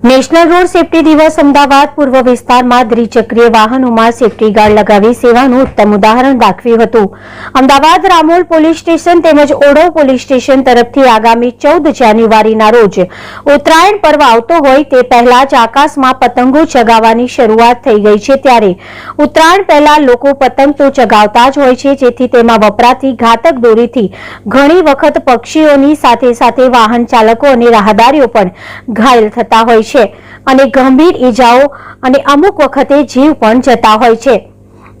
National road safety દિવસ અમદાવાદ પૂર્વ વિસ્તારમાં દ્વિચક્રીય વાહનોમાં સેફટી ગાર્ડ લગાવી સેવાનું ઉત્તમ ઉદાહરણ દાખવ્યું હતું. અમદાવાદ રામોલ પોલીસ સ્ટેશન તેમજ ઓડો પોલીસ સ્ટેશન તરફથી આગામી ચૌદ જાન્યુઆરીના રોજ ઉત્તરાયણ પર્વ આવતો હોય તે પહેલા જ આકાશમાં પતંગો ચગાવવાની શરૂઆત થઈ ગઈ છે ત્યારે ઉત્તરાયણ પહેલા લોકો પતંગ તો ચગાવતા જ હોય છે, જેથી તેમાં વપરાતી ઘાતક દોરીથી ઘણી વખત પક્ષીઓની સાથે સાથે વાહન ચાલકો અને રાહદારીઓ પણ ઘાયલ થતા હોય છે અને ગંભીર ઈજાઓ અને અમુક વખતે જીવ પણ જતા હોય છે.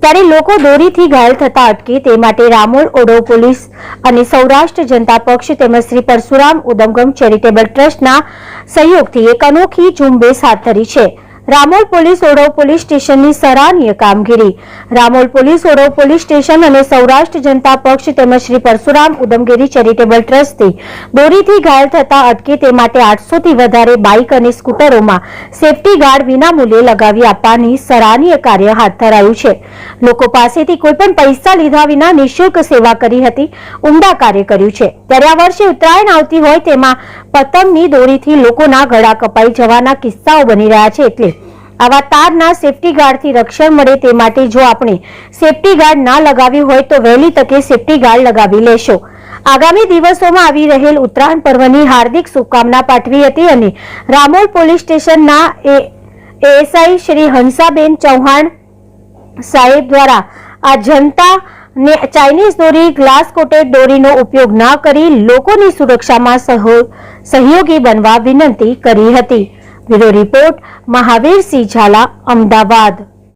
ત્યારે લોકો દોરીથી ઘાયલ થતા અટકે તે માટે રામોલ ઓડો પોલીસ અને સૌરાષ્ટ્ર જનતા પક્ષ તેમજ શ્રી પરશુરામ ઉદમગમ ચેરિટેબલ ટ્રસ્ટના સહયોગથી એક અનોખી ઝુંબેશ હાથ ધરી છે. રામોલ પોલીસ ઓડો પોલીસ સ્ટેશનની સરાહનીય કામગીરી. Ramol police Odhav police station અને સૌરાષ્ટ્ર જનતા પક્ષ તેમજ શ્રી પરશુરામ ઉદમગીરી ચેરિટેબલ ટ્રસ્ટથી દોરીથી ઘાયલ થતા અટકે તે માટે આઠસોથી વધારે બાઇક અને સ્કૂટરોમાં સેફટી ગાર્ડ વિનામૂલ્યે લગાવી આપવાની સરાહનીય કાર્ય હાથ ધરાયું છે. લોકો પાસેથી કોઈપણ પૈસા લીધા વિના નિઃશુલ્ક સેવા કરી હતી, ઉમદા કાર્ય કર્યું છે. ત્યારે આ વર્ષે ઉત્તરાયણ આવતી હોય તેમાં પતંગની દોરીથી લોકોના ગળા કપાઈ જવાના કિસ્સાઓ બની રહ્યા છે એટલે આવા તારના સેફટી ગાર્ડથી રક્ષણ મળે તે માટે જો આપણે સેફટી ગાર્ડ ના લગાવ્યું હોય તો વહેલી તકે સેફટી ગાર્ડ લગાવી લેશો. આગામી દિવસોમાં આવી રહેલ ઉત્તરાયણ પર્વની હાર્દિક શુભકામના પાઠવી હતી અને રામોલ પોલીસ સ્ટેશનના એએસઆઈ શ્રી હંસાબેન ચૌહાણ સાહેબ દ્વારા આ જનતા ને ચાઇનીઝ દોરી, ગ્લાસ કોટેડ દોરીનો ઉપયોગ ન કરી લોકોની સુરક્ષામાં સહયોગી બનવા વિનંતી કરી હતી. Bureau report Mahavirsinh Jhala Ahmedabad.